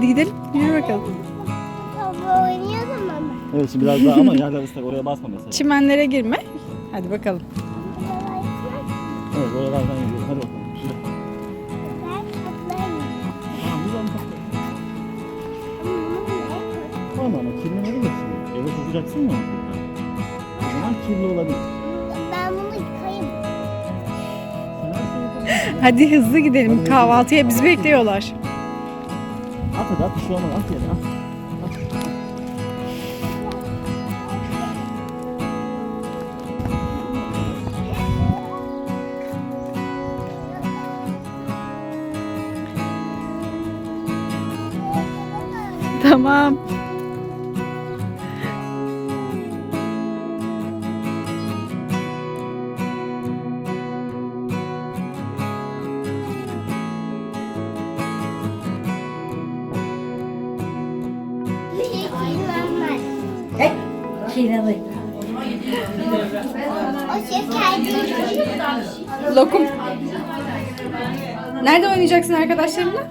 Hadi gidelim. Yürü bakalım. Baba oynayalım ama. Evet şimdi biraz daha ama yerler ıslak oraya basma mesela. Çimenlere girme. Hadi bakalım. Evet oralardan gidiyoruz. Hadi bakalım. Tamam ama kirlenmeli geçiyor. Eve sokacaksın tekrar. O zaman kirli olabilir. Ben bunu yıkayayım. Sen her şeyi yapabilirsin. Hadi hızlı gidelim. Kahvaltıya bizi bekliyorlar. At hadi bir şey olmaz at yere. At. Tamam. Değil. Lokum. Nerede oynayacaksın arkadaşlarınla?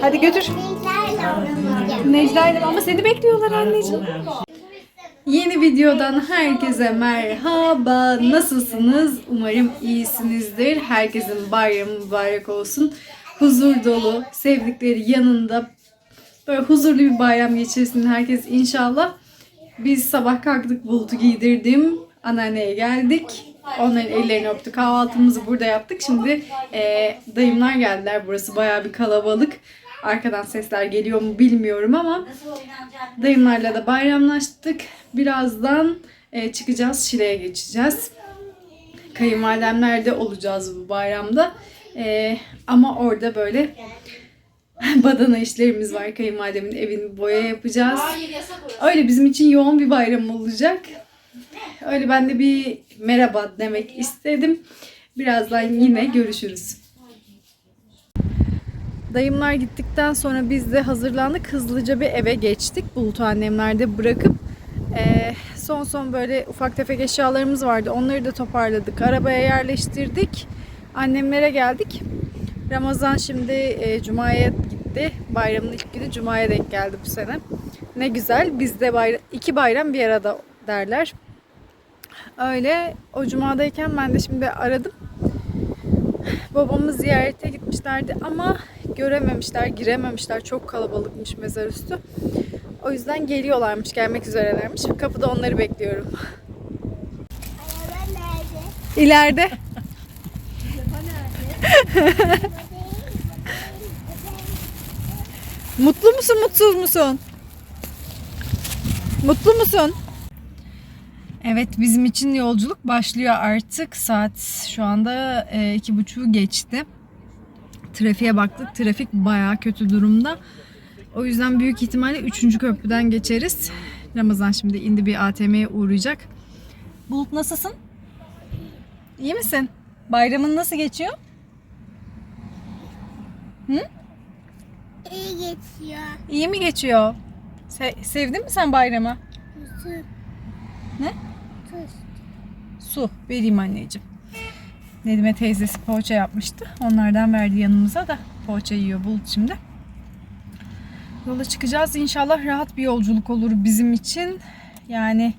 Hadi götür. Necla ile ama seni bekliyorlar anneciğim. Yeni videodan herkese merhaba. Nasılsınız? Umarım iyisinizdir. Herkesin bayramı mübarek olsun. Huzur dolu, sevdikleri yanında böyle huzurlu bir bayram geçirsin herkes inşallah. Biz sabah kalktık bulutu giydirdim. Anneanneye geldik. Onların ellerini öptük. Kahvaltımızı burada yaptık. Şimdi eee, dayımlar geldiler. Burası bayağı bir kalabalık. Arkadan sesler geliyor mu bilmiyorum ama dayımlarla da bayramlaştık. Birazdan eee, çıkacağız. Şile'ye geçeceğiz. Kayınvalidemlerde olacağız bu bayramda. Eee, ama orada böyle badana işlerimiz var. Kayınvalidemin evini boya yapacağız. Öyle bizim için yoğun bir bayram olacak. Öyle ben de bir merhaba demek istedim. Birazdan yine görüşürüz. Dayımlar gittikten sonra biz de hazırlandık. Hızlıca bir eve geçtik. Bulut annemlerde bırakıp eee, son son böyle ufak tefek eşyalarımız vardı. Onları da toparladık. Arabaya yerleştirdik. Annemlere geldik. Ramazan şimdi eee, Cuma'ya gitti. Bayramın ilk günü Cuma'ya denk geldi bu sene. Ne güzel. Bizde bayram, iki bayram bir arada derler. Öyle o cumadayken ben de şimdi aradım. Babamı ziyarete gitmişlerdi ama görememişler, girememişler. Çok kalabalıkmış mezar üstü. O yüzden geliyorlarmış, gelmek üzerelermiş. Kapıda onları bekliyorum. Araba nerede? İleride. Mutlu musun, mutsuz musun? Mutlu musun? Evet, bizim için yolculuk başlıyor artık. Saat şu anda e, iki buçuğu geçti. Trafiğe baktık. Trafik bayağı kötü durumda. O yüzden büyük ihtimalle 3. köprüden geçeriz. Ramazan şimdi indi bir ATM'ye uğrayacak. Bulut nasılsın? İyi misin? Bayramın nasıl geçiyor? İyi geçiyor. İyi mi geçiyor? Se- sevdin mi sen bayramı? Su. Ne? Tuz. Su vereyim anneciğim. Nedime teyzesi poğaça yapmıştı. Onlardan verdi yanımıza da poğaça yiyor Bulut şimdi. Yola çıkacağız. İnşallah rahat bir yolculuk olur bizim için. Yani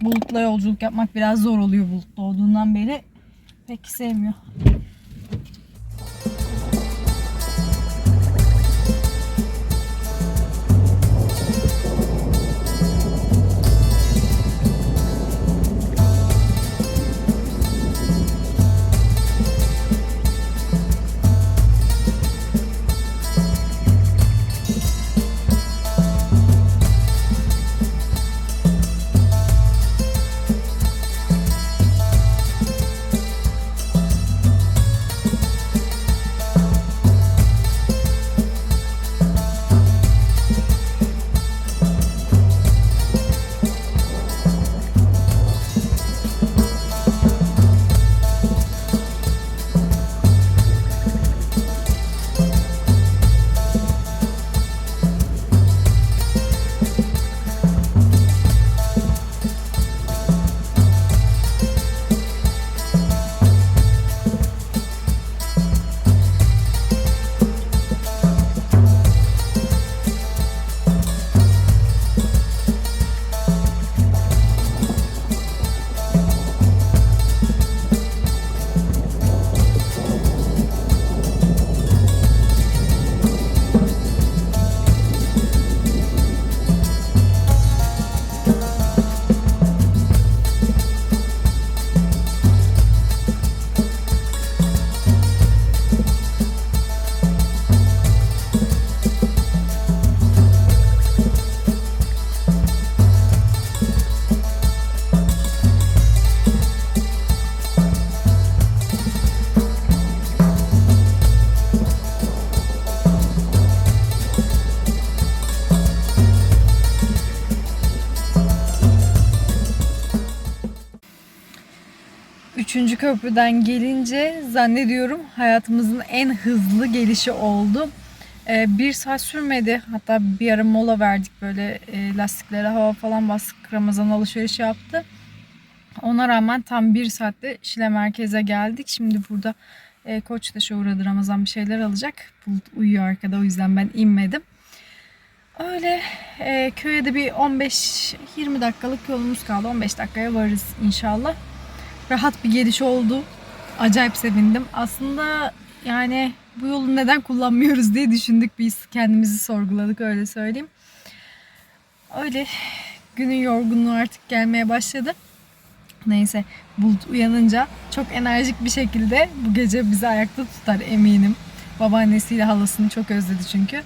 Bulut'la yolculuk yapmak biraz zor oluyor Bulut doğduğundan beri. Pek sevmiyor. Üçüncü köprüden gelince zannediyorum hayatımızın en hızlı gelişi oldu. Ee, bir saat sürmedi. Hatta bir ara mola verdik böyle e, lastiklere hava falan bastık. Ramazan alışveriş yaptı. Ona rağmen tam bir saatte Şile merkeze geldik. Şimdi burada e, Koçtaş'a uğradı Ramazan bir şeyler alacak. Bulut uyuyor arkada o yüzden ben inmedim. Öyle e, köye de bir 15-20 dakikalık yolumuz kaldı. 15 dakikaya varırız inşallah. Rahat bir geliş oldu. Acayip sevindim. Aslında yani bu yolu neden kullanmıyoruz diye düşündük biz. Kendimizi sorguladık öyle söyleyeyim. Öyle günün yorgunluğu artık gelmeye başladı. Neyse Bulut uyanınca çok enerjik bir şekilde bu gece bizi ayakta tutar eminim. Babaannesiyle halasını çok özledi çünkü.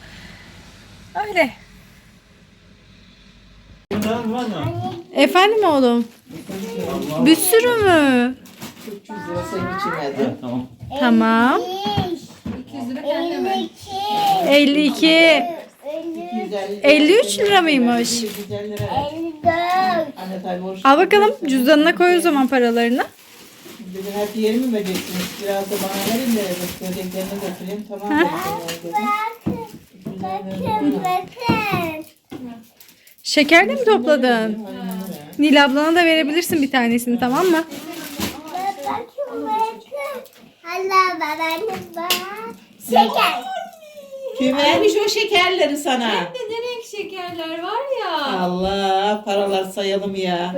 Öyle. Efendim oğlum? Bir sürü mü? 300 lira senin için verdim. Tamam. Tamam. 200 lira kendime. 52. 250 53 lira mıymış? 250 lira. Anne tabii borç. Al bakalım cüzdanına koy o zaman paralarını. Dedim hep yerimi mi vereceksiniz? Biraz da bana verin de ödeklerini götüreyim. Tamam. 250 lira bana. Şeker de mi topladın? Nil ablana da verebilirsin bir tanesini tamam mı? Allah babanın bana şeker. Kim vermiş o şekerleri sana? Ne renk şekerler var ya. Allah paralar sayalım ya.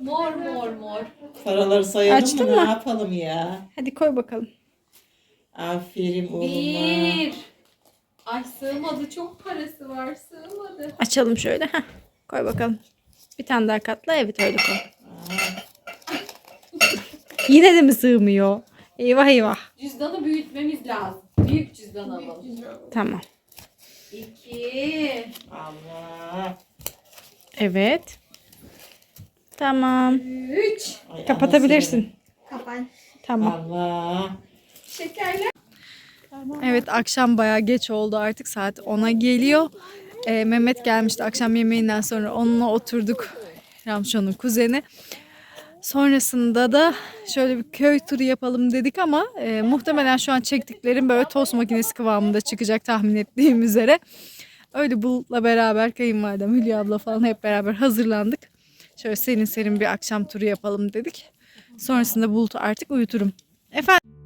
Mor mor mor. Paraları sayalım Açtın mı? mı? Ne yapalım ya? Hadi koy bakalım. Aferin oğluma. Bir. Ay sığmadı çok parası var sığmadı. Açalım şöyle. Heh. Koy bakalım. Bir tane daha katla. Evet öyle koy. Yine de mi sığmıyor? Eyvah eyvah. Cüzdanı büyütmemiz lazım. Büyük cüzdan alalım. Tamam. İki. Allah. Evet. Tamam. Üç. Ay, Kapatabilirsin. Kapan. Tamam. Allah. Şekerler. Evet akşam bayağı geç oldu artık saat 10'a geliyor. Ee, Mehmet gelmişti akşam yemeğinden sonra onunla oturduk. Ramşon'un kuzeni. Sonrasında da şöyle bir köy turu yapalım dedik ama e, muhtemelen şu an çektiklerim böyle tost makinesi kıvamında çıkacak tahmin ettiğim üzere. Öyle Bulut'la beraber kayınvalidem Hülya abla falan hep beraber hazırlandık. Şöyle serin serin bir akşam turu yapalım dedik. Sonrasında Bulut'u artık uyuturum. Efendim?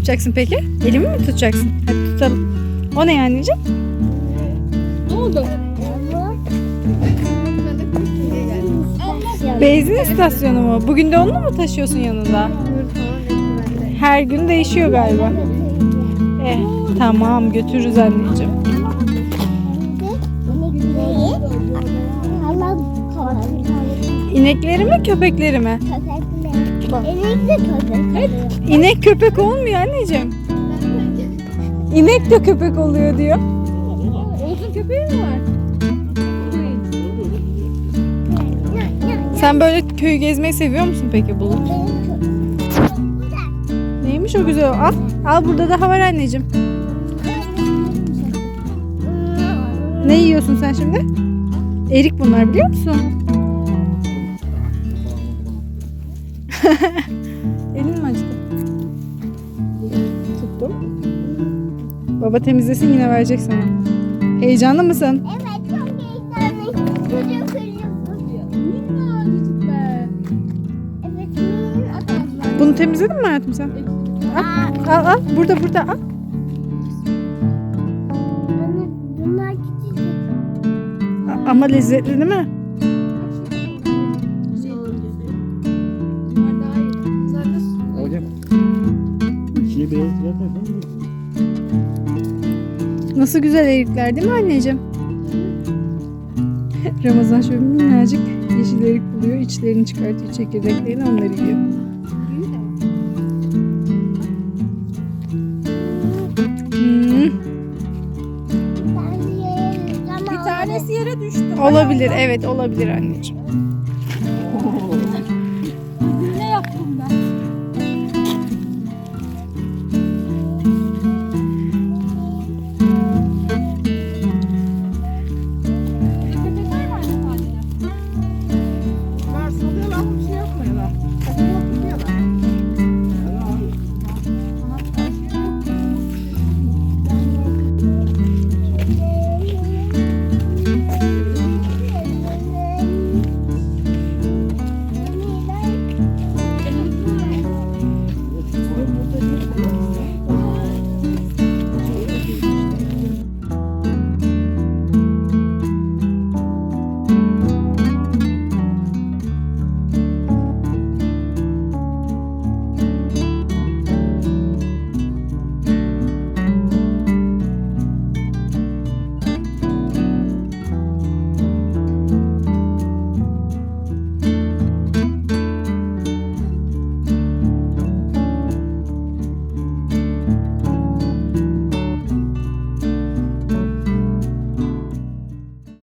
Yapacaksın peki? Elimi mi tutacaksın? Hadi tutalım. O ne anneciğim? Ne oldu? Benzin istasyonu mu? Bugün de onu mu taşıyorsun yanında? Her gün değişiyor galiba. Eh, tamam götürürüz anneciğim. İnekleri mi köpekleri mi? Köpekler. Elinde köpek. İnek köpek olmuyor anneciğim. İnek de köpek oluyor diyor. Oğuz'un köpeği mi var? Sen böyle köyü gezmeyi seviyor musun peki Bulut? Neymiş o güzel? Al, al burada daha var anneciğim. Ne yiyorsun sen şimdi? Erik bunlar biliyor musun? Elin mi acıdı? Tuttum. Baba temizlesin yine verecek sana. Heyecanlı mısın? Evet çok heyecanlıyım. Kırıyor kırıyor. Evet benim adamlar. Bunu temizledin mi hayatım sen? Al al al. Burada burada al. Ama lezzetli değil mi? İçine beyaz yağ takın. Nasıl güzel erikler değil mi anneciğim? Ramazan şöyle minnacık yeşil erik buluyor. içlerini çıkartıyor. Çekirdeklerini onları yiyor. Hmm, olabilir evet olabilir anneciğim.